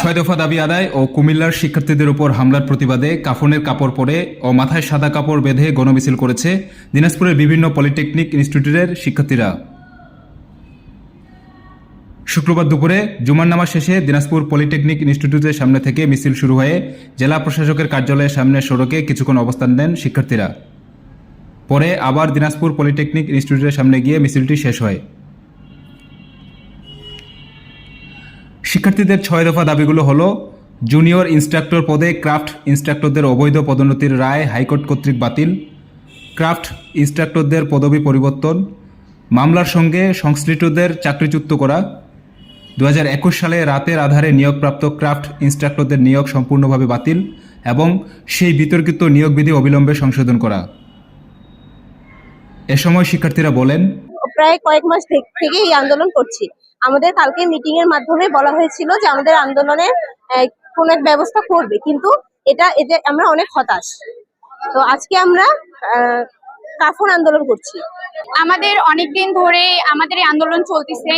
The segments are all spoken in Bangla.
ছয় দফা দাবি আদায় ও কুমিল্লার শিক্ষার্থীদের উপর হামলার প্রতিবাদে কাফনের কাপড় পরে ও মাথায় সাদা কাপড় বেঁধে গণমিছিল করেছে দিনাজপুরের বিভিন্ন পলিটেকনিক ইনস্টিটিউটের শিক্ষার্থীরা। শুক্রবার দুপুরে জুমার নামাজ শেষে দিনাজপুর পলিটেকনিক ইনস্টিটিউটের সামনে থেকে মিছিল শুরু হয়ে জেলা প্রশাসকের কার্যালয়ের সামনে সড়কে কিছুক্ষণ অবস্থান নেন শিক্ষার্থীরা। পরে আবার দিনাজপুর পলিটেকনিক ইনস্টিটিউটের সামনে গিয়ে মিছিলটি শেষ হয়। শিক্ষার্থীদের ছয় দফা দাবিগুলো হলো, জুনিয়র ইনস্ট্রাক্টর পদে ক্রাফট ইনস্ট্রাক্টরদের অবৈধ পদোন্নতির রায় হাইকোর্ট কর্তৃক বাতিল, ক্রাফট ইনস্ট্রাক্টরদের পদবি পরিবর্তন, মামলার সঙ্গে সংশ্লিষ্টদের চাকরিচ্যুত করা দু হাজার একুশ সালে রাতের আধারে নিয়োগপ্রাপ্ত ক্রাফট ইনস্ট্রাক্টরদের নিয়োগ সম্পূর্ণভাবে বাতিল এবং সেই বিতর্কিত নিয়োগবিধি অবিলম্বে সংশোধন করা। এ সময় শিক্ষার্থীরা বলেন প্রায় কয়েক মাস থেক- এই আন্দোলন করছি। আমাদের কালকে মিটিং এর মাধ্যমে বলা হয়েছিল যে আমাদের আন্দোলনের আহ, কোন এক ব্যবস্থা করবে। কিন্তু এটা এতে আমরা অনেক হতাশ। তো আজকে আমরা আহ, কাফন আন্দোলন করছি। আমাদের অনেক দিন ধরে আমাদের এই আন্দোলন চলতেছে।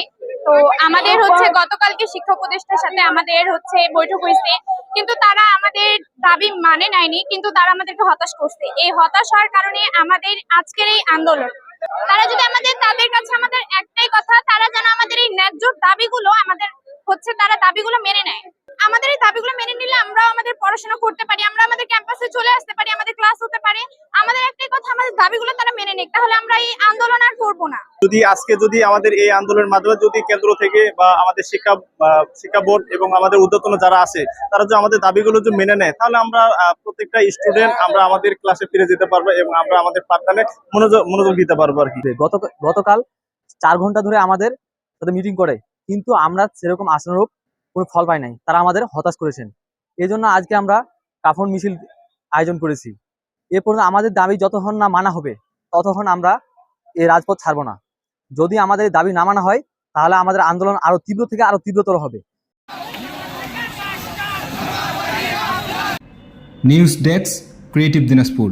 তো আমাদের হচ্ছে গতকালকে শিক্ষা উপদেষ্টার সাথে আমাদের হচ্ছে বৈঠক হয়েছে। কিন্তু তারা আমাদের দাবি মানে নেয়নি, কিন্তু তারা আমাদেরকে হতাশ করছে। এই হতাশ হওয়ার কারণে আমাদের আজকের এই আন্দোলন। তারা যদি আমাদের, তাদের কাছে আমাদের একটাই কথা, তারা যেন আমাদের এই ন্যায্য দাবিগুলো আমাদের হচ্ছে, তারা দাবিগুলো মেনে নেয়। দাবিগুলো মেনে নিলে আমরাও আমাদের পড়াশোনা করতে পারি আমরা আমাদের ক্যাম্পাসে চলে আসতে পারি আমাদের ক্লাস হতে পারে। আমাদের একটাই কথা আমাদের দাবিগুলো তারা মেনে নিক তাহলে আমরা এই আন্দোলন আর করব না। যদি আজকে যদি আমাদের এই আন্দোলনের মাধ্যমে যদি কেন্দ্র থেকে বা আমাদের শিক্ষা শিক্ষা বোর্ড এবং আমাদের উদ্যোতন যারা আছে তারা যদি আমাদের দাবিগুলো যদি মেনে নেয় তাহলে আমরা প্রত্যেকটা স্টুডেন্ট আমরা আমাদের ক্লাসে ফিরে যেতে পারব এবং আমরা আমাদের পাঠদানে মনোযোগ মনোযোগ দিতে পারব আর কি। গত গতকাল চার ঘণ্টা ধরে আমাদের সাথে মিটিং করে কিন্তু আমরা সেরকম আশানুরূপ কোনো ফল পাই নাই। তারা আমাদের হতাশ করেছেন। এই জন্য আজকে আমরা কাফন মিছিল আয়োজন করেছি। এ পর্যন্ত আমাদের দাবি যতক্ষণ না মানা হবে, ততক্ষণ আমরা এই রাজপথ ছাড়বো না। যদি আমাদের দাবি না মানা হয়, তাহলে আমাদের আন্দোলন আরও তীব্র থেকে আরও তীব্রতর হবে। News desk, creative Dinajpur.